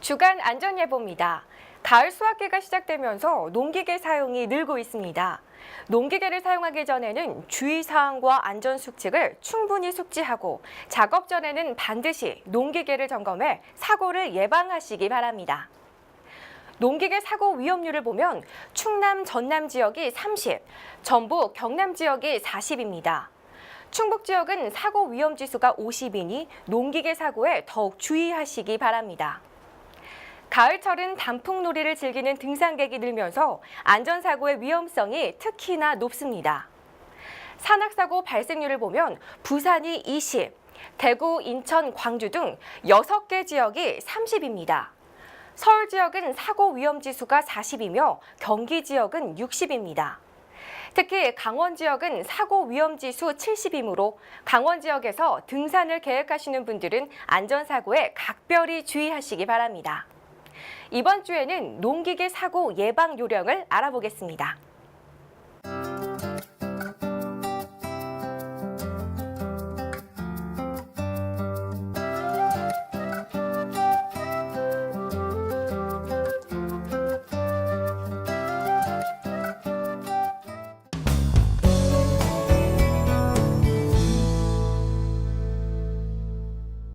주간 안전예보입니다. 가을 수확기가 시작되면서 농기계 사용이 늘고 있습니다. 농기계를 사용하기 전에는 주의사항과 안전수칙을 충분히 숙지하고 작업 전에는 반드시 농기계를 점검해 사고를 예방하시기 바랍니다. 농기계 사고 위험률을 보면 충남, 전남 지역이 30, 전북, 경남 지역이 40입니다. 충북 지역은 사고 위험 지수가 50이니 농기계 사고에 더욱 주의하시기 바랍니다. 가을철은 단풍놀이를 즐기는 등산객이 늘면서 안전사고의 위험성이 특히나 높습니다. 산악사고 발생률을 보면 부산이 20, 대구, 인천, 광주 등 6개 지역이 30입니다. 서울 지역은 사고 위험 지수가 40이며 경기 지역은 60입니다. 특히 강원 지역은 사고 위험 지수 70이므로 강원 지역에서 등산을 계획하시는 분들은 안전사고에 각별히 주의하시기 바랍니다. 이번 주에는 농기계 사고 예방 요령을 알아보겠습니다.